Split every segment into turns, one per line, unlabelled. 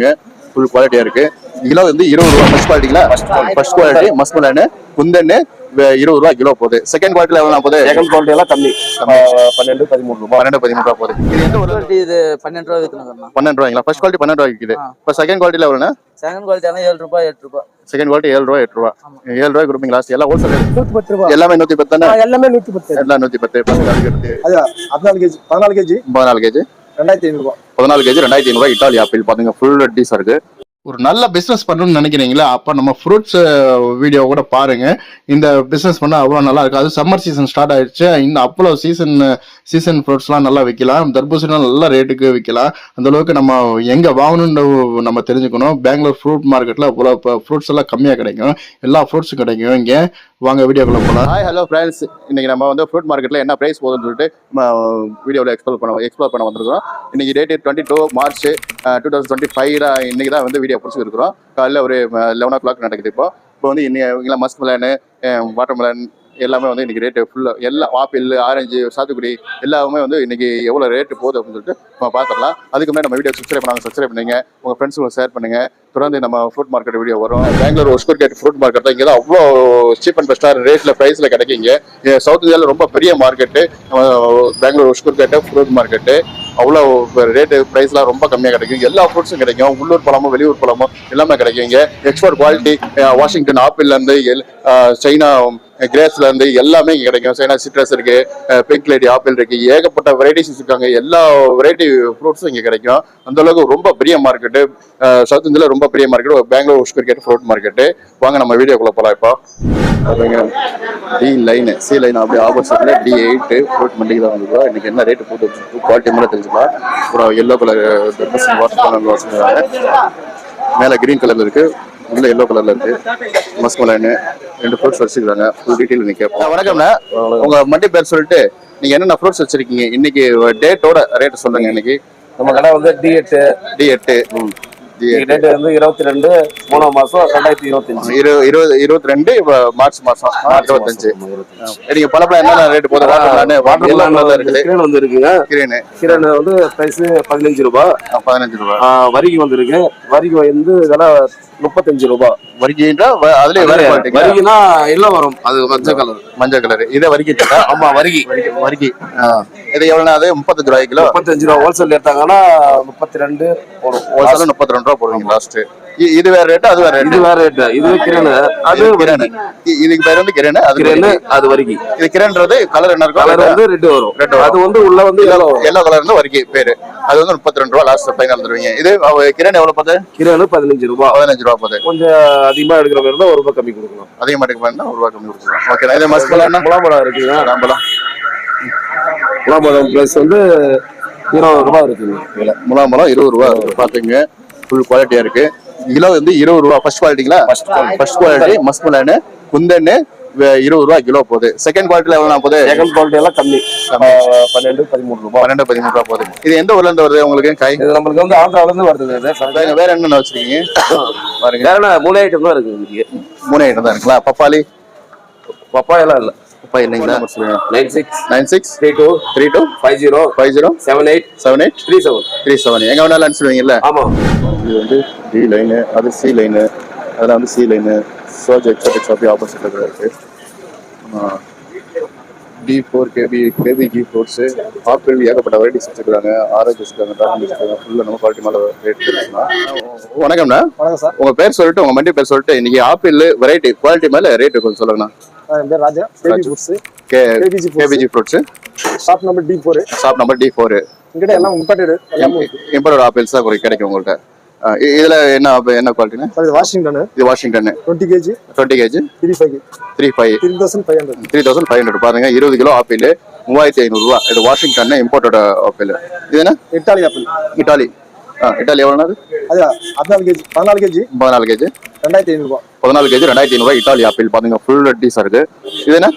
பாத்துங்க ஃபுல் குவாலிட்டியா இருக்கு. கிலோ வந்து இருபது ரூபா. ஃபர்ஸ்ட் குவாலிட்டிங்களா ஃபர்ஸ்ட் குவாலிட்டி மஸ்மலானு குந்தன்னு இருபது ரூபா கிலோ போகுது. செகண்ட் குவாலிட்டில எவ்வளவு போகுது?
செகண்ட் குவாலிட்டி எல்லாம் கம்மி. பன்னெண்டு பதிமூணு ரூபாய்
பன்னெண்டு பதிமூணு ரூபா போகுது. இது எந்த ஒரு
குவாலிட்டி இது பன்னெண்டு ரூபா வித்துனுங்கண்ணா
பன்னெண்டு ரூபாய்ங்களா ஃபர்ஸ்ட் குவாலிட்டி பன்னெண்டு ரூபாய்க்கு விக்குது.
ஆ.
இப்போ செகண்ட் குவாலிட்டில எவ்வளோண்ணா
செகண்ட் குவாலிட்டி ஏழு ரூபாய் எட்டு ரூபாய்
செகண்ட் குவாலிட்டி ஏழு ரூபா எட்டு ரூபா. ஏழு ரூபாய் கொடுப்பீங்க லாஸ்ட் எல்லாம் ஹோல்சேல்
நூத்தி பத்து ரூபா.
எல்லாமே நூத்தி பத்து தானே?
எல்லாமே நூத்தி பத்து.
எல்லாம் நூத்தி பத்து பதினாலு கேஜி
பதினாலு கேஜி பதினாலு கேஜி ரெண்டாயிரத்தி ஐநூறுபா.
பதினாலு கேஜி ரெண்டாயிரத்தி ஐநூறுபா இட்டாலி ஆப்பிள். பாத்துங்க ஃபுல் ரெட்டிஸா இருக்கு ஒரு நல்ல பிஸ்னஸ் பண்ணணும்னு நினைக்கிறீங்களா? அப்போ நம்ம ஃப்ரூட்ஸ் வீடியோ கூட பாருங்க. இந்த பிஸ்னஸ் பண்ணால் அவ்வளோ நல்லா இருக்கும். அது சம்மர் சீசன் ஸ்டார்ட் ஆயிடுச்சு. இந்த அவ்வளோ சீசன் சீசன் ஃப்ரூட்ஸ்லாம் நல்லா விற்கலாம் தர்பூசணிலாம் நல்ல ரேட்டுக்கு விற்கலாம் அந்த அளவுக்கு நம்ம எங்கே வாங்கணும்னு நம்ம தெரிஞ்சுக்கணும். பெங்களூர் ஃப்ரூட் மார்க்கெட்டில் அவ்வளோ ஃப்ரூட்ஸ் எல்லாம் கம்மியாக கிடைக்கும். எல்லா ஃப்ரூட்ஸும் கிடைக்கும். இங்கே வாங்க வீடியோக்குள்ள போகலாம் ஹாய் ஹலோ ஃப்ரெண்ட்ஸ் இன்னைக்கு நம்ம வந்து ஃப்ரூட் மார்க்கெட்டில் என்ன ப்ரைஸ் போகுதுன்னு சொல்லிட்டு நம்ம வீடியோவில் எக்ஸ்ப்ளோர் பண்ண எக்ஸ்ப்ளோர் பண்ண வந்திருக்கோம் இன்னைக்கு date twenty two March two thousand twenty five இன்னைக்கு தான் வந்து வீடியோ பிடிச்சிருக்கிறோம். காலையில் ஒரு லெவன் ஓ கிளாக் நடக்குது இப்போ. இப்போ வந்து இன்னைக்கு மஸ்க் மிலனு வாட்டர் மிலன் எல்லாமே வந்து இன்னைக்கு ரேட்டு ஃபுல்லாக எல்லா ஆப்பிள் ஆரஞ்சு சாத்துக்குடி எல்லாமே வந்து இன்னைக்கு எவ்வளோ ரேட்டு போகுது அப்படின்னு சொல்லிட்டு நம்ம பார்த்துடலாம். அதுக்கு முன்னாடி நம்ம வீடியோ சப்ஸ்கிரைப் பண்ணாங்க சப்ஸ்கிரைப் பண்ணுங்க. உங்கள் ஃப்ரெண்ட்ஸுக்கு ஷேர் பண்ணுங்க. தொடர்ந்து நம்ம ஃப்ரூட் மார்க்கெட் வீடியோ வரும். பெங்களூர் ஒஸ்கூர் கேட் ஃப்ரூட் மார்க்கெட் தான். இங்கே தான் அவ்வளோ சீப் அண்ட் பெஸ்ட்டாக ரேட்டில் ப்ரைஸில் கிடைக்குங்க. சவுத் இந்தியாவில் ரொம்ப பெரிய மார்க்கெட்டு பெங்களூர் ஒஸ்கூர் கேட்டு ஃப்ரூட் மார்க்கெட்டு அவ்வளோ ரேட்டு ப்ரைஸ்லாம் ரொம்ப கம்மியாக கிடைக்கும் எல்லா ஃப்ரூட்ஸும் கிடைக்கும். உள்ளூர் பழமும் வெளியூர் பழமும் எல்லாமே கிடைக்கும். இங்கே எக்ஸ்போர்ட் குவாலிட்டி வாஷிங்டன் ஆப்பிள்லேருந்து எல் சைனா கிரேஸ்ல இருந்து எல்லாமே இங்கே கிடைக்கும். சைனா சிட்ரஸ் இருக்குது பிங்க் லேடி ஆப்பிள் இருக்குது ஏகப்பட்ட வெரைட்டிஸ் இருக்காங்க எல்லா வெரைட்டி ஃப்ரூட்ஸும் இங்கே கிடைக்கும். அந்தளவுக்கு ரொம்ப பெரிய மார்க்கெட்டு சவுத் இந்தியாவில் ரொம்ப பெரிய மார்க்கெட் பெங்களூர் உஷ்கர்கேட் ஃப்ரூட் மார்க்கெட்டு வாங்க நம்ம வீடியோக்குள்ளே போகலாம் இப்போ. டி லைனு சி லைன் அப்படியே ஆப்போசிட்டில் டி எயிட்டு ஃப்ரூட் மண்டிக்கு தான் வந்துருக்கோம் இன்னைக்கு என்ன ரேட்டு போட்டு குவாலிட்டி மேலே தெரிஞ்சுக்கலாம். அப்புறம் எல்லோ கலர் வாட்டர் மேலே க்ரீன் கலரில் இருக்குது உள்ள எல்லோ கலர்ல இருக்கு. மஸ்மலானு ரெண்டு ஃப்ரூட்ஸ் வச்சிருக்காங்க. ஃபுல் டீடைல் நீங்க கேட்போம் வணக்கம்ண்ணா. உங்க மண்டி பேர் சொல்லிட்டு நீங்க என்னென்ன ஃப்ரூட்ஸ் வச்சிருக்கீங்க? இன்னைக்கு டேட்டோட ரேட் சொல்லுங்க இன்னைக்கு.
நம்ம கடை வந்து டி எட்டு
டி எட்டு
டேட் வந்து இருபத்தி ரெண்டு மூணாம் மாசம் ரெண்டாயிரத்தி இருபத்தஞ்சு
இரு- இருபது இருபத்தி ரெண்டு மார்ச் மாசம். இருபத்தஞ்சு நீங்க பழப்பழம் என்னென்ன ரேட் போதும் வாட்டர் வாட்டர் எல்லாம் இருக்குது.
கிரேன் வந்து இருக்குங்க
கிரீனு
கிரேன் வந்து பிரைஸ் பதினஞ்சு ரூபாய்.
பதினஞ்சு ரூபாய்.
வரிக்கு வந்திருக்கு. வரிக்கு வந்து விலை முப்பத்தஞ்சு ரூபாய்.
வேற குவாலிட்டி
வரிக்குனா எல்லாம் வரும். அது மஞ்சள் கலர்
மஞ்சள் கலர் இதை வரிக்கிட்டா
ஆமா வரிக்கு.
வரிக்கி இது எவ்வளவு அது? முப்பத்தஞ்சு ரூபாய் கிலோ?
முப்பத்தஞ்சு ரூபா. ஹோல்சேல் எடுத்தாங்கன்னா முப்பத்தி ரெண்டு வரும்
ஒரு முப்பத்தி ரெண்டு ரூபா போடுவீங்க லாஸ்ட் இது வேற ரேட்டு அது வேற
இது
ரேட்டு
வேற ரேட் இது கிரேனு அது
கிரண். இதுக்கு பேர் வந்து கிரண் அது
கிரேனு
வரிக்கி.
அது வரிக்கு.
இது கிரண்றது கலர் என்ன இருக்கும்
கலர் வந்து ரெட் வரும்.
வரும்.
அது வந்து உள்ள வந்து
எல்லோ கலர் இருந்து வரிக்கி பேரு. அது வந்து முப்பத்தி ரெண்டு ரூபா லாஸ்ட் ஃபைனல் தருவீங்க இது கிரண் எவ்வளவு போகுது?
கிரேனு பதினஞ்சு ரூபாய்
பதினஞ்சு ரூபா போகுது.
கொஞ்சம் அதிகமா எடுக்கிற மாதிரி இருந்தா ஒரு ரூபாய் கம்மி கொடுக்கலாம்.
அதிகமா எடுக்க வேண்டாம் ஒரு ரூபா கம்மி கொடுத்துருவோம் ஓகே இது மஸ்கலா என்ன
முலாம்பழம் இருக்குங்க
ராம்பலம்
முலாம்பழம். பிளஸ் வந்து இருபது ரூபாய் இருக்குங்க.
முலாம்பழம் இருபது ரூபா இருக்கு. பாத்துங்க ஃபுல் குவாலிட்டியா இருக்கு. கிலோ வந்து இருபது ரூபா ஃபர்ஸ்ட் குவாலிட்டிங்களா ஃபர்ஸ்ட் குவாலிட்டி மஸ்மலானு குந்தன்னு இருபது ரூபா கிலோ போகுது. செகண்ட் குவாலிட்டில எவ்வளவு போகுது?
செகண்ட் குவாலிட்டி எல்லாம் கம்மி. பன்னெண்டு பதிமூணு ரூபாய்.
பன்னெண்டு பதிமூணு ரூபா போகுது. இது எந்த ஊர்ல இருந்து வருது உங்களுக்கு காய்?
இது நம்மளுக்கு வந்து ஆந்திரால இருந்து வருது.
வேற- என்னென்ன வச்சிருக்கீங்க? பாருங்க.
வேற என்ன மூணு ஐட்டம் தான் இருக்கு
மூணு ஐட்டம் தான் இருக்குங்களா? பப்பாளி?
பப்பாயா எல்லாம் இல்ல.
பப்பாளி இல்லைங்களா?
Nine six
nine six
three two
three two
five zero
five zero
seven eight
seven eight
three seven
three seven எங்க வேணாலும் அனுப்பிச்சிடுவீங்கல்ல?
ஆமா.
இது வந்து டி லைனு அது சி லைனு அதெல்லாம் வந்து சி லைனு சோஜ் எக்ஸாட்டிக் ஷாப்பி ஆப்போசிட்டில் இருக்கு. D four KB KBG fruits apple ஏகப்பட்ட வெரைட்டிஸ் வச்சுருக்காங்க. ஆரஞ்சு வச்சுருக்காங்க டார்க் வச்சுருக்காங்க. ஃபுல்லாக நம்ம குவாலிட்டி மேலே ரேட் வணக்கம்ண்ணா
வணக்கம் சார்.
உங்கள் பேர் சொல்லிட்டு உங்கள் மண்டி பேர் சொல்லிட்டு இன்னைக்கு ஆப்பிள் வெரைட்டி குவாலிட்டி மேலே ரேட்டு கொஞ்சம் சொல்லுங்கண்ணா.
என் பேர் Raja. Baby foods
K
KBG fruits.
KBG fruits
shop number D four
shop number D four
எங்கிட்ட எல்லாம் இம்பார்ட்டட் எல்லாமே இருக்கு.
இம்போர்ட் ஆப்பிள்ஸ் தான் குறை- கிடைக்கும் உங்கள்கிட்ட இதுல என்ன என்ன குவாலிட்டினா
இது வாஷிங்டன்.
இது Washington.
Twenty KG
twenty KG
three five
three five
three thousand five hundred
three thousand five hundred பாருங்க இருபது கிலோ ஆப்பிள் மூவாயிரத்தி ஐநூறுரூவா இது வாஷிங்டன் இம்போர்ட்டட் ஆப்பிள். இது என்ன?
Italy apple.
இட்டாலி. ஆ இட்டாலி எவ்வளோனாது
அது? பதினாலு கேஜி பதினாலு கேஜி
பதினாலு கேஜி
ரெண்டாயிரத்தி ஐநூறுபா
பதினாலு கேஜி ரெண்டாயிரத்தி ஐநூறுரூவா இட்டாலி ஆப்பிள். பாருங்க ஃபுல் டீஸாக இருக்கு. இது என்ன?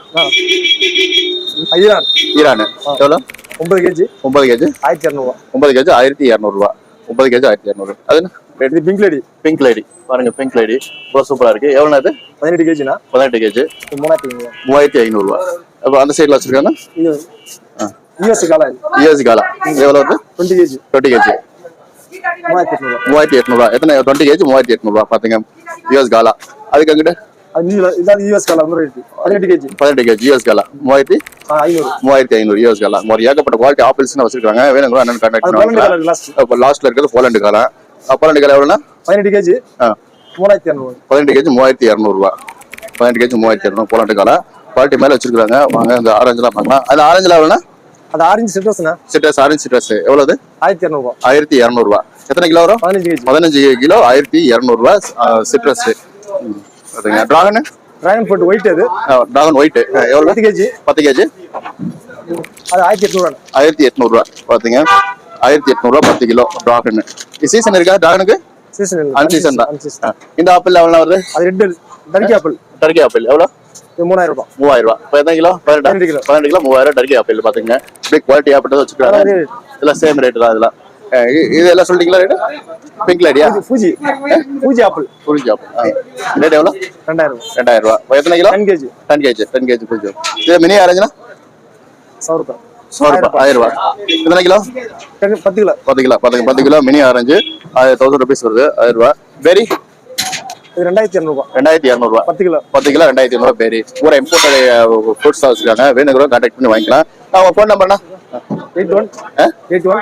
ஐயான்
ஈரானு. எவ்வளோ?
ஒன்பது கேஜி
ஒன்பது கேஜி
ஆயிரத்தி இரநூறுவா.
ஒன்பது கேஜி ஆயிரத்தி இரநூறுவா. ஒன்பது கேஜி ஆயிரத்தி இரநூறு அது என்ன
பிங்க் லேடி
பிங்க் லேடி பாருங்க பிங்க் லேடி ரொம்ப சூப்பராக இருக்கு. எவ்வளோ அது
பதினெட்டு கேஜினா
பதினெட்டு கேஜி
மூணாயிரத்தி
மூவாயிரத்தி ஐநூறுரூவா அப்போ அந்த சைடில் வச்சிருக்காங்க?
யூஎஸ் காலா
யூஎஸ் காலா எவ்வளோ
டுவெண்ட்டி கேஜி
டுவெண்ட்டி கேஜி
மூவாயிரத்தி எட்நூறுவா.
எத்தனை? டுவெண்ட்டி கேஜி மூவாயிரத்தி எட்நூறுவா. பாத்துங்க. யூஎஸ் காலா அதுக்கு அங்கிட்ட
யூஎஸ் கால பதினெட்டு கேஜி
பதினெட்டு கேஜி யூஎஸ் காலா மூவாயிரத்தி மூவாயிரத்தி ஐநூறு யூஎஸ் காலா ஒரு ஏகப்பட்ட குவாலிட்டி ஆப்பிள்ஸ் வச்சிருக்காங்க. வேணுங்களா என்னன்னு
அது
கான்டாக்ட் பண்ணுவாங்க லாஸ்ட்ல இருக்கிறது போலண்டு காலம் போலண்டு காலம் எவ்வளோண்ணா?
பதினெட்டு கேஜி
ஆ.
மூணாயிரத்தி இரநூறு
பதினெட்டு கேஜி மூவாயிரத்தி இரநூறுவா பதினெட்டு கேஜி மூவாயிரத்தி இரநூறு போலண்டு காலம் குவாலிட்டி மேலே வச்சிருக்காங்க. வாங்க இந்த ஆரஞ்சுலாம் பார்க்கலாம். அது ஆரஞ்சுல எவ்வளோண்ணா?
அது ஆரஞ்சு சிட்ரஸ்ண்ணா
சிட்ரஸ் ஆரஞ்சு சிட்ரஸ் எவ்வளவு
ஆயிரத்தி இரநூறுவா
ஆயிரத்தி இரநூறுவா எத்தனை கிலோ வரும்?
பதினஞ்சு
பதினஞ்சு கிலோ ஆயிரத்தி இரநூறுவா சிட்ரஸ் அதுங்க டிராகன்
டிராகன் ஃப்ரூட் ஒயிட் அது
டிராகன் ஒயிட் எவ்வளோ
பத்து கேஜி.
பத்து கேஜி.
அது ஆயிரத்தி எட்நூறுவா
ஆயிரத்தி எட்நூறுவா பாத்தீங்க. ஆயிரத்தி எட்நூறுவா பத்து கிலோ டிராகன் சீசன் இருக்கா? டிராகனுக்கு
சீசன்
அன்சீசன் தான். இந்த ஆப்பிள் எவ்வளோ வருது?
அது red Turkey apple
Turkey apple எவ்வளோ?
மூணாயிரம் ரூபாய்
மூவாயிரம் ரூபா. இப்போ எத்தனை கிலோ?
பன்னெண்டு? கிலோ.
பன்னெண்டு கிலோ மூவாயிரம் டர்க்கி ஆப்பிள் பாத்துங்க. இப்படி குவாலிட்டி ஆப்பிள்
அதாவது
இதெல்லாம் சேம் ரேட் தான் இதெல்லாம். அஹ் இ- இது எல்லாம் சொல்லிட்டீங்களா ரேட்டு பிங்க் லேடியா
இது ஃபூஜி ஃபூஜி ஆப்பிள்
புரிஞ்சு ஆப்பிள் ரேட் எவ்வளோ?
ரெண்டாயிரம் ரூபாய்.
ரெண்டாயிரம் ரூபா எத்தனை kilo?
Ten KG
ten KG ten KG புரிஞ்சு இது மினி ஆரஞ்சுனா
சவ ரூபாய்
ரூபாய். ஆயிரம் ரூபா எத்தனை கிலோ?
பத்து கிலோ.
பத்து கிலோ பத்து பத்து kilo mini orange thousand rupees வருது. ஆயிரம் ரூபா பெரி
இது ரெண்டாயிரத்தி இரநூறுபா.
ரெண்டாயிரத்தி இரநூறுவா
பத்து கிலோ.
பத்து கிலோ ரெண்டாயிரத்தி இரநூறுவா பெரி பூரா இம்போர்ட்டட் ஃப்ரூட்ஸ் வச்சுருக்காங்க வேணுங்கிறோம் கான்டாக்ட் பண்ணி வாங்கிக்கலாம். அவங்க phone நம்பர்னா
eight one eight one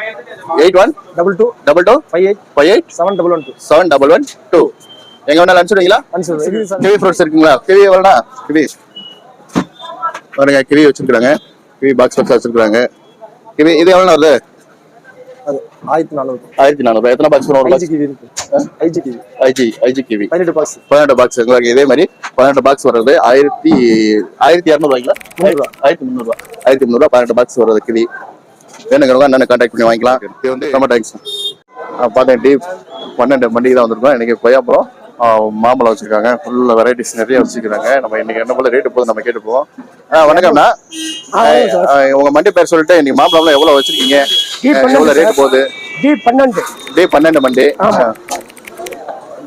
eight one
double two
double two
five eight
five eight
seven double one two
seven double one two எங்க வேணாலும் அனுப்பிச்சுடுவீங்களா
அனுப்பிச்சு
கிவி ஃப்ரூட்ஸ் இருக்குங்களா? கிவி எவ்வளோண்ணா? கிவி பாருங்க கிவி வச்சிருக்காங்க கிவி பாக்ஸ் பாக்ஸ் வச்சிருக்காங்க kiwi இது எவ்வளோ வருது?
ஆயிரத்தி நானூறு.
ஆயிரத்தி நானூறு. எத்தனை பாக்ஸ் வரும் ஒரு
ஐஜி கிவி ஐஜி கிவி.
ஐஜி ஐஜி கிவி.
பதினெட்டு பாக்ஸ்
பதினெட்டு பாக்ஸ் உங்களுக்கு இதே மாதிரி பதினெட்டு பாக்ஸ் வர்றது ஆயிரத்தி ஆயிரத்தி இரநூறுவாங்களா
முந்நூறுவா.
ஆயிரத்தி முந்நூறுவா. ஆயிரத்தி முந்நூறுவா பதினெட்டு பாக்ஸ் வர்றது கிளி வேணுங்கிறவங்க என்னென்ன கான்டாக்ட் பண்ணி வாங்கிக்கலாம். இது வந்து ரொம்ப தேங்க்ஸ் பார்த்தேன் டீ பன்னெண்டு மணிக்கு தான் வந்திருக்கோம். இன்னைக்கு கொய்யாப்பழம் மாம்பழம் வச்சிருக்காங்க. ஃபுல்லாக வெரைட்டிஸ் நிறைய வச்சிருக்காங்க நம்ம இன்னைக்கு என்ன போல ரேட்டு போதும் நம்ம கேட்டு போவோம் ஆ வணக்கம்ண்ணா உங்க மண்டி பேர் சொல்லிட்டு இன்னைக்கு மாம்பழம்லாம் எவ்வளவு வச்சிருக்கீங்க? எவ்வளவு ரேட்டு போகுது?
டி பன்னெண்டு.
டே பன்னெண்டு மண்டி.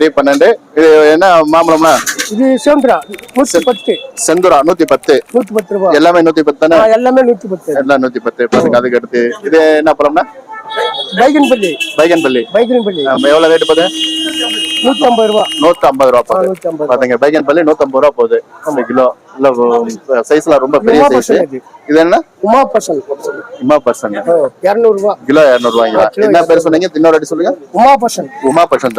டே பன்னெண்டு. இது என்ன மாம்பழம்னா
இது சேந்திரா. நூத்தி பத்து.
செந்துரா நூத்தி பத்து.
நூத்தி பத்து ரூபாய்
எல்லாமே நூத்தி பத்து தானே?
எல்லாமே நூத்தி பத்து.
எல்லாம் நூத்தி பத்து. அதுக்கு அடுத்து இது என்ன பழம்னா
பைகன்பள்ளி
பைகன்பள்ளி
பைகன்பள்ளி
எவ்வளவு ரேட்டு போகுது?
நூத்தி ஐம்பது ரூபா
நூத்தி ஐம்பது ரூபா. போகுது பாத்தீங்க பைகன்பள்ளி நூத்தி ஐம்பது ரூபா போகுது. அந்த கிலோ இல்ல சைஸ்ல ரொம்ப பெரிய சைஸ்
இது.
என்ன?
உமா பசன்
உமா பர்சன்
இருநூறு ரூபா
கிலோ இருநூறு ரூபாய்ங்களா என்ன பேர் சொன்னீங்க? இன்னொரு வாட்டி சொல்லுங்க.
உமா பசன்
உமா பர்சன்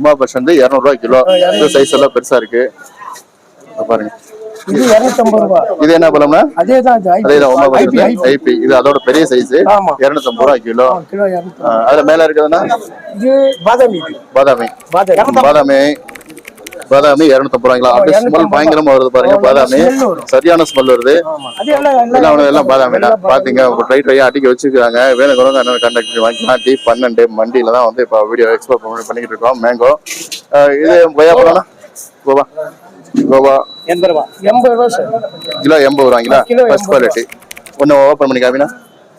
உமா பர்சன் இருநூறு ரூபாய் கிலோ. இந்த சைஸ் எல்லாம் பெருசா இருக்கு. பாருங்க.
இது இருநூத்தி ஐம்பது ரூபா.
இது என்ன பழம்னா?
அதே தான்
அதே தான்
ஐபி
இது அதோட பெரிய சைஸ். இருநூத்தம்பது ரூபாய் கிலோ.
கிலோ
அதுல மேல இருக்குதுன்னா
இது பாதாமி
பாதாமி.
பாதாமி.
பாதாமி. இருநூத்தம்பது ரூபாய்ங்களா? அப்படியே ஸ்மெல் பயங்கரமா வருது பாருங்க பாதாமி. சரியான ஸ்மெல் வருது.
எல்லாம்
எல்லாம் பாதாமி பாத்தீங்க ட்ரை ட்ரையா அடிக்க வச்சிருக்காங்க வேணுங்கிறவங்க என்ன கான்டாக்ட் பண்ணி வாங்கிக்கலாம். டி பன்னெண்டு மண்டியில தான் வந்து இப்போ வீடியோ எக்ஸ்போர்ட் பண்ணி பண்ணிக்கிட்டு இருக்கோம். மேங்கோ இது கொய்யா பழம்னா? கோவா
எண்பது ரூபா எண்பது ரூபா சார்.
கிலோ எண்பது ரூபாய்ங்களா?
கிலோ
ஃபர்ஸ்ட் குவாலிட்டி ஒன்று ஓப்பன் பண்ணி காமினா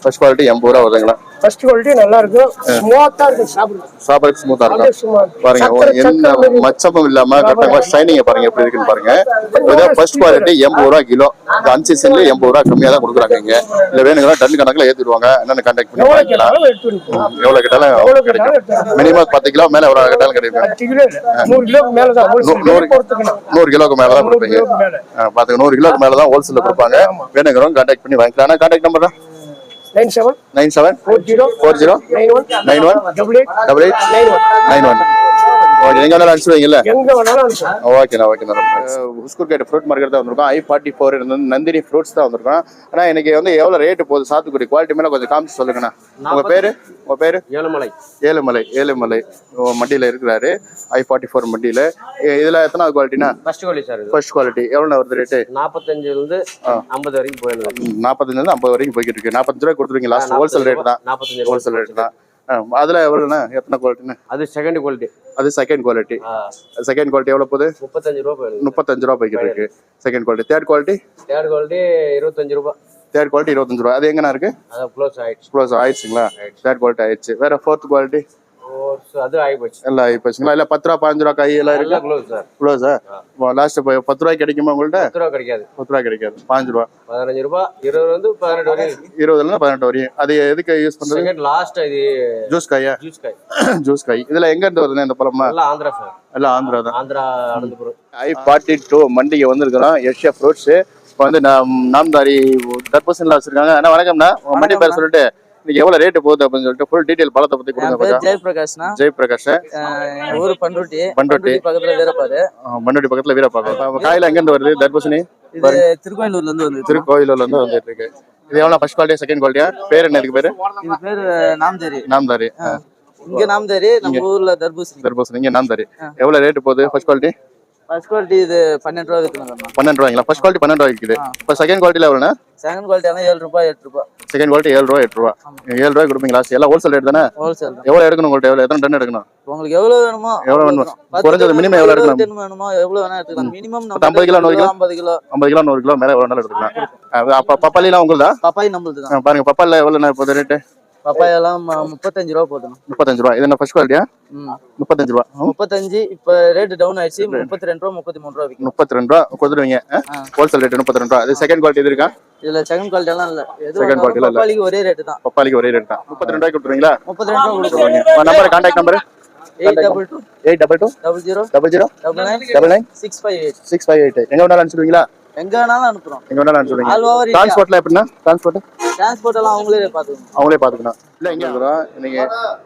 ஃபர்ஸ்ட் குவாலிட்டி எண்பது ரூபா வருதுங்களா?
ஃபர்ஸ்ட் குவாலிட்டி நல்லா இருக்கும் ஸ்மூத்தா இருக்கும் சாப்பிடுறது
சாப்பாடு ஸ்மூத்தா இருக்கும் பாருங்க எந்த. மச்சமும் இல்லாம கரெக்டாக ஷைனிங் பாருங்க எப்படி இருக்குன்னு பாருங்க. இதே ஃபர்ஸ்ட் குவாலிட்டி எண்பது ரூபா கிலோ. இந்த அஞ்சு சென்ட்ல எண்பது ரூபா கம்மியா தான் கொடுக்குறாங்க இங்க. இல்ல வேணுங்களா டன் கணக்குல ஏத்திடுவாங்க. என்னன்னு கான்டாக்ட் பண்ணி வாங்கிக்கலாம். எவ்வளவு கேட்டாலும் கிடைக்கும். மினிமம் பத்து கிலோ மேல எவ்வளவு கேட்டாலும் கிடைக்கும்.
நூறு கிலோக்கு
மேல தான் கொடுப்பீங்க. பாத்துங்க நூறு கிலோக்கு மேல தான் ஹோல்சேல்ல கொடுப்பாங்க. வேணுங்கிறவங்க கான்டாக்ட் பண்ணி வாங்கிக்கலாம் கான்டாக்ட் நம்பர் தான்.
Nine seven
nine seven
four zero
four zero
nine one
nine one
double eight
double eight
nine one
nine one okay எங்க வேணாலும் அனுப்பிச்சுடுவீங்கல்ல
எங்க வேணாலும் அனுப்பிச்சு
ஓகேண்ணா ஓகேண்ணா உஸ்கூர்கேட் ஃப்ரூட் மார்க்கெட் தான் வந்திருக்கோம். I forty four Nandini fruits தான் வந்திருக்கோம். ஆனால் இன்னைக்கு வந்து எவ்வளோ ரேட்டு போகுது? சாத்துக்குடி குவாலிட்டி மேலே கொஞ்சம் காமிச்சு சொல்லுங்கண்ணா. உங்கள் பேர்? உங்கள் பேர்?
ஏழுமலை.
ஏழுமலை ஏழுமலை. மண்டியில் இருக்கிறாரு. ஐ ஃபார்ட்டி ஃபோர் மண்டியில் இதில் எத்தனாவது குவாலிட்டினா
ஃபர்ஸ்ட் கோழி சார் இது.
ஃபர்ஸ்ட் குவாலிட்டி எவ்வளோ வருது ரேட்டு
நாற்பத்தஞ்சுல இருந்து ஐம்பது வரைக்கும் போயிருந்தது.
நாற்பத்தஞ்சிலேருந்து ஐம்பது வரைக்கும் போய்கிட்டு இருக்கு. நாற்பத்தஞ்சு ரூபாய் கொடுத்துருவீங்க லாஸ்ட் ஹோல்சேல் ரேட் தான்.
நாற்பத்தஞ்சு
ஹோல்சேல் ரேட் தான். அதில் எவ்வளோண்ணா எத்தனை குவாலிட்டிண்ணா
அது செகண்ட் குவாலிட்டி
அது செகண்ட் குவாலிட்டி செகண்ட் குவாலிட்டி எவ்வளோ போகுது?
முப்பத்தஞ்சு ரூபா போயிருது
முப்பத்தஞ்சு ரூபா போய்கிட்டு இருக்கு. Second quality third quality
third quality இருபத்தஞ்சு ரூபா.
தேர்ட் குவாலிட்டி இருபத்தஞ்சு ரூபா. அது எங்கண்ணா இருக்கு?
அது க்ளோஸ் ஆயிடுச்சு.
க்ளோஸ் ஆயிடுச்சுங்களா? தேர்ட் குவாலிட்டி ஆயிடுச்சு. வேற ஃபோர்த் குவாலிட்டி
அது ஆகி போச்சு
எல்லாம் ஆகி போச்சுங்களா இல்ல பத்து ரூபா பதினஞ்சு ரூபா கை எல்லாம் இருக்கு?
சார்.
இவ்வளோ சார் லாஸ்ட் பத்து ரூபாய்க்கு கிடைக்குமா உங்கள்ட்ட?
பத்து ரூபா கிடைக்காது.
பத்து ரூபா கிடைக்காது. பாஞ்சு ரூபா.
பதினஞ்சு ரூபாய் இருபது வந்து பதினெட்டு வரையும்
இருபதுல பதினெட்டு வரையும். அது எதுக்கு யூஸ் பண்றது?
செகண்ட் லாஸ்ட் இது
ஜூஸ் காயா?
ஜூஸ் காய்.
ஜூஸ் காய். இதுல எங்க இருந்து வருதுண்ணே இந்த பழமா
எல்லாம் ஆந்திரா சார்.
எல்லாம் ஆந்திரா தான்.
Andhra Anantapuram.
I forty two மண்டிகை வந்திருக்கிறோம். ஏஷியா ஃப்ரூட்ஸ் இப்போ வந்து நாம் நாம்தாரி தர்பூசணிலாம் வச்சிருக்காங்க. அண்ணா வணக்கம்ண்ணா. உங்க மண்டி பேர் சொல்லிட்டு இன்னைக்கு எவ்வளவு ரேட்டு போகுது அப்படின்னு சொல்லிட்டு ஃபுல் டீடைல் பழத்தை பத்தி கொடுங்க
பேர்
பார்த்தா
ஜெயபிரகாஷ்னா
ஜெய் பிரகாஷ்
என் ஊர் பண்ருட்டி.
பண்ருட்டி.
பக்கத்துல வீரப்பாடு.
மண்ணுடி பக்கத்துல வீரப்பாக்கம் காயில எங்க இருந்து வருது? தர்பூசணி?
இது திருக்கோயிலூர்ல இருந்து வந்து
திருக்கோயிலூர்ல இருந்து வந்துட்டு இருக்கு. இது எவ்வளவு? ஃபர்ஸ்ட் குவாலிட்டியா செகண்ட் குவாலிட்டியா பேர் என்ன இதுக்கு பேரு?
இது பேர் நாம்தேரி.
நாம்தாரி.
இங்க நாம்தேரி நம்ம ஊர்ல தர்பூசணி.
தர்பூசணி. இங்க நாம்தாரி. எவ்வளவு ரேட்டு போகுது? ஃபர்ஸ்ட் குவாலிட்டி
ஃபர்ஸ்ட் குவாலிட்டி இது பன்னெண்டு ரூபா விற்கணும்
பன்னெண்டு ரூபாய்ங்களா? ஃபர்ஸ்ட் குவாலிட்டி பன்னெண்டு ரூபாய்க்கு இருக்குது இப்போ செகண்ட் குவாலிட்டியில் எவ்வளோண்ணா?
செகண்ட் குவாலிட்டி ஆனால் ஏழு ரூபாய் எட்டு ரூபாய்
செகண்ட் குவாலிட்டி ஏழு ரூபா எட்டு ரூபா. ஏழு ரூபாய் கொடுப்பீங்களா? எல்லாம் ஹோல்சேல் ரேட் தானே?
ஹோல்சேல்
எவ்வளோ எடுக்கணும் உங்கள்கிட்ட எவ்வளோ எத்தனை டன் எடுக்கணும்?
உங்களுக்கு எவ்வளவு வேணுமோ
எவ்வளவு வேணுமோ? குறைஞ்சது minimum எவ்வளவு எடுக்கணும்?
டன் வேணுமோ எவ்வளவு வேணா எடுத்துக்கலாம். மினிமம்
ஐம்பது கிலோ, நூறு கிலோ?
ஐம்பது கிலோ.
ஐம்பது கிலோ நூறு கிலோ மேலே எவ்வளோ நாள் எடுத்துக்கலாம். அது அப்போ பப்பாளிலாம் உங்களுதா?
பப்பாய் நம்மளுது
பாருங்க பப்பாளில் எவ்வளோ இப்போது ரேட்டு
பப்பாய் எல்லாம் ம- முப்பத்தஞ்சு ரூபா போதும்.
முப்பத்தஞ்சு ரூபா. இது என்ன ஃபர்ஸ்ட் குவாலிட்டியா முப்பத்தஞ்சு ரூபா.
முப்பத்தஞ்சு இப்ப ரேட் டவுன் ஆயிடுச்சு. முப்பத்தி ரெண்டு ரூபா முப்பத்தி மூணு ரூபா விற்கும்
முப்பத்தி ரெண்டு ரூபா கொடுத்துருவீங்க ஹோல்சேல் ரேட் முப்பத்தி ரெண்டு ரூபா. அது செகண்ட் குவாலிட்டி இது இருக்கா?
இதுல செகண்ட் குவாலிட்டி எல்லாம் இல்ல. வேணாலும்
எல்லாம் இல்ல.
பப்பாளிக்கு ஒரே ரேட் தான்.
பப்பாளிக்கு ஒரே ரேட் தான். முப்பத்தி ரெண்டு ரூபாய்க்கு கொடுத்துருவீங்களா?
முப்பத்தி ரெண்டு ரூபா கொடுக்குறோம்
number contact number
eight double two
eight double two
double zero
double zero
double nine
double nine
six five eight
six five eight எங்கே வேணாலும் அனுப்பிச்சுடுவீங்களா?
எங்க வேணாலும் அனுப்புறோம்.
எங்கே வேணாலும் அனுப்பிச்சுடுவீங்க
ஆல் ஓவர்
டிரான்ஸ்போர்ட்ல எப்படின்னா டிரான்ஸ்போர்ட்
டிரான்ஸ்போர்ட் எல்லாம் அவங்களே பாத்துக்கணும்
அவங்களே பாத்துக்கணும் இல்ல இங்க இருக்கிறோம் இன்னைக்கு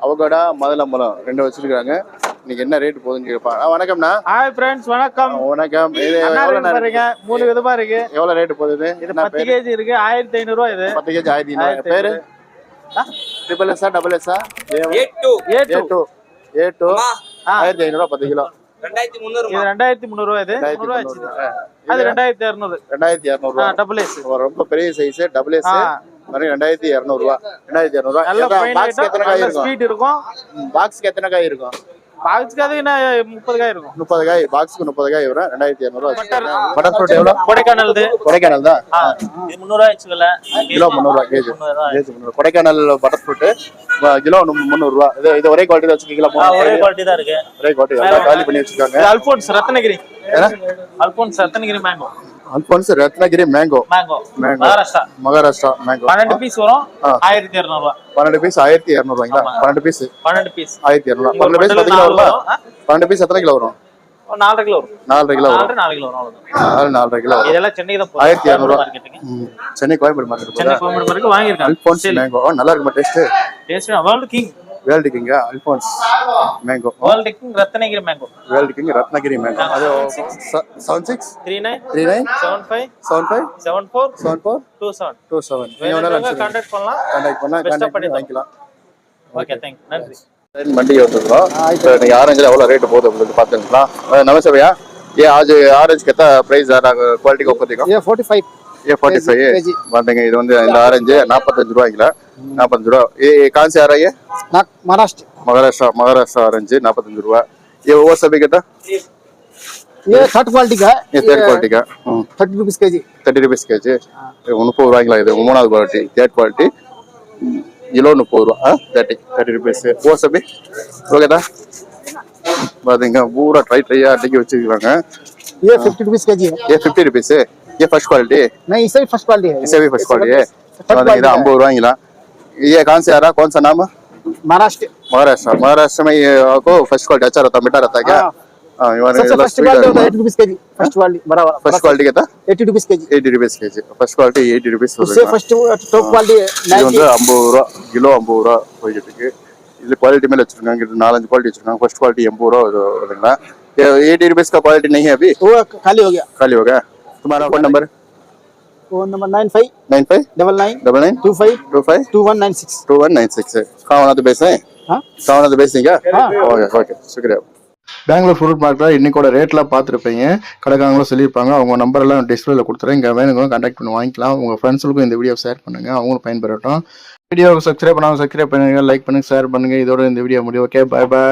அவகடா மதுளம்பழம் ரெண்டு வச்சிருக்காங்க இன்னைக்கு என்ன ரேட் போகுதுன்னு கேட்பான் ஆ, வணக்கம்ண்ணா.
ஹாய் ஃப்ரெண்ட்ஸ் வணக்கம்.
ஆ, வணக்கம். இது எவ்வளவு
மூணு விதமா இருக்கு.
எவ்வளவு ரேட் போகுது?
இது பத்து கேஜி இருக்கு. ஆயிரத்தி ஐநூறு ரூபா இது.
பத்து கேஜி ஆயிரத்தி ஐநூறு. பேரு? ட்ரிபிள் எஸ்ஸா double எஸ்ஸா
A
A
two.
Two. A two. ஆயிரத்தி ஐநூறு ரூபா பத்து கிலோ.
ரெண்டாயிரத்தி முந்நூறு ரூபா இது.
ரெண்டாயிரத்தி
முந்நூறு ரூபா
முந்நூறு.
ஆச்சு.
ஆ,
அது
இது
ரெண்டாயிரத்தி இரநூறு.
ரெண்டாயிரத்தி இரநூறு ரூபா
டபுள் ஏஸ்
ரொம்ப பெரிய சைஸ் டபுள் எஸ். மாதிரி ரெண்டாயிரத்தி இரநூறு ரூபா ரெண்டாயிரத்தி இரநூறு
நல்ல
ரூபா
ஃபைன்
பாக்ஸ்க்கு எத்தனை காய் இருக்கும்? பாக்ஸ்க்கு எத்தனை காய் இருக்கும்?
பாக்ஸ்க்கு அது என்ன முப்பது காய் இருக்கும்?
முப்பது காய் பாக்ஸ்க்கு முப்பது காய் வரும் ரெண்டாயிரத்தி இரநூறுவா பட்டர் ஃப்ரூட் எவ்வளோ?
கொடைக்கானல்
கொடைக்கானல் தான்.
முந்நூறுவா வச்சுக்கல
கிலோ முந்நூறுவா கேஜி. கேஜி முந்நூறு கொடைக்கானல் பட்டர் ஃப்ரூட்டு கிலோ முந்நூறுரூவா இது இது ஒரே குவாலிட்டி தான் வச்சுக்கீங்களா
ஒரே குவாலிட்டி தான் இருக்கு.
ஒரே குவாலிட்டி காலி பண்ணி வச்சிருக்காங்க.
அல்போன்ஸ் ரத்னகிரி.
ஏன்னா
Alphonso Ratnagiri
mango Alphonso Ratnagiri
mango
mango.
Maharashtra.
Maharashtra mango
பன்னெண்டு பீஸ் வரும். ஆயிரத்தி இரநூறுவா.
பன்னெண்டு பீஸ் ஆயிரத்தி இரநூறுவாங்களா? பன்னெண்டு பீஸ்
பன்னெண்டு பீஸ்
ஆயிரத்தி இரநூறுவா. பன்னெண்டு பீஸ் பத்து கிலோ வருமா? பன்னெண்டு பீஸ் எத்தனை கிலோ வரும்?
நாலரை கிலோ வரும்.
நாலரை கிலோ வரும்.
நாலரை நாலு கிலோ வரும்
நாலரை
இதெல்லாம் சென்னை தான்
ஆயிரத்தி இரநூறுவா. சென்னை கோயம்பேடு மார்க்கெட்
சென்னை கோயம்பேடு வரைக்கும் வாங்கியிருக்காங்க.
அல்பான்ஸ் மேங்கோ நல்லா இருக்குமா taste
taste world king
world king Alphonso mango
world king Ratnagiri mango
world king Ratnagiri mango அது seven six
three nine
three nine
seven five
seven five
seven four
seven four
two seven
two seven நீங்கள்
contact பண்ணலாம்
contact
பண்ணலாம்.
Contact பண்ணி வாங்கிக்கலாம்.
Okay thank you நன்றி.
மண்டிகை வந்துருக்கோம் இப்போ நீங்கள் ஆரஞ்சில் எவ்வளோ ரேட்டு போகுது அப்படின்னு பார்த்துக்கலாம் ஏ ஆஜ் ஆரஞ்ச் கெத்த ப்ரைஸ் ಕ್ವಾಲಿಟಿ ಒಪ್ಪಿದ್ದೀವಿ
ಫೋರ್ಟಿ ಫೈವ್ ஏ
ஃபார்ட்டி ஃபைவ் வந்துங்க இது வந்து இந்த ஆரஞ்சு நாற்பத்தஞ்சு ரூபாய்ங்களா நாற்பத்தஞ்சு ரூபா. ஏ காஞ்சி ஆராயே
மகாராஷ்டிரா.
மகாராஷ்டிரா மகாராஷ்டிரா ஆரஞ்சு நாற்பத்தஞ்சு ரூபா. ஏ
ஓ சபை கேட்டா ஏ
தேர்ட் குவாலிட்டிக்கா ஏ third
குவாலிட்டிக்கா thirty rupees KG
thirty rupees KG முப்பது ரூபாய்ங்களா மூணாவது குவாலிட்டி தேர்ட் குவாலிட்டி கிலோ முப்பது ரூபா. தேர்ட்டி தேர்ட்டி ருபீஸ் ஓ சபி. ஓகேதா பார்த்தீங்க பூரா ட்ரை ட்ரையாக அடிக்க வச்சிருக்காங்க.
ஏ ஃபிஃப்டி ருபீஸ்
கேஜி ஏ ஃபிஃப்டி ருபீஸு ये फर्स्ट क्वालिटी
नहीं इसे भी फर्स्ट क्वालिटी है
इसे भी फर्स्ट क्वालिटी है
Third
பாத்தீங்க இது
quality
ஐம்பது ரூபாய்ங்களா ये कहाँ से आ रहा कौन सा नाम है?
महाराष्ट्र
महाराष्ट्र महाराष्ट्र में ये आपको फर्स्ट क्वालिटी अच्छा रहता मीठा रहता है क्या
हाँ।
हाँ ये वाला
सबसे
ये
फर्स्ट क्वालिटी होता है eighty rupees K G first quality बराबर
फर्स्ट क्वालिटी कहता
eighty rupees K G
eighty rupees KG first quality eighty rupees
उससे फर्स्ट टॉप क्वालिटी
இது
नाइन्टी
வந்து ஐம்பது ரூபா கிலோ ஐம்பது ரூபா போய்கிட்டு இருக்கு இது குவாலிட்டி மேல வச்சிருக்காங்க இது நாலஞ்சு குவாலிட்டி வச்சிருக்காங்க ஃபர்ஸ்ட் क्वालिटी எண்பது ரூபா வருது- வருதுங்களா एटी रुपीस का क्वालिटी नहीं है अभी
वो खाली हो गया
खाली हो गया तुम्हारा फोन नंबर
वो number nine five
nine five
double nine
double nine
two five
two five
two one nine six
two one nine six कहाँ होना तो बेस है
हाँ
कहाँ होना तो बेस नहीं क्या
हाँ।
ஓகே ஓகே சுக்ரியா பெங்களூர் ஃப்ரூட் மார்க்கெட்டில் இன்னைக்கோட ரேட்லாம் பார்த்துருப்பீங்க கடைக்காரங்களும் சொல்லியிருப்பாங்க அவங்க நம்பர் எல்லாம் டிஸ்பிளேல கொடுத்துறேன் இங்கே வேணுங்க கான்டாக்ட் பண்ணி வாங்கிக்கலாம் உங்கள் ஃப்ரெண்ட்ஸுக்கும் இந்த வீடியோ ஷேர் பண்ணுங்க அவங்களும் பயன்பெறட்டும் வீடியோ சப்ஸ்கிரைப் பண்ணாமல் சப்ஸ்கிரைப் பண்ணுங்க லைக் பண்ணுங்க ஷேர் பண்ணுங்க இதோட இந்த வீடியோ முடியும் ஓகே பை பாய்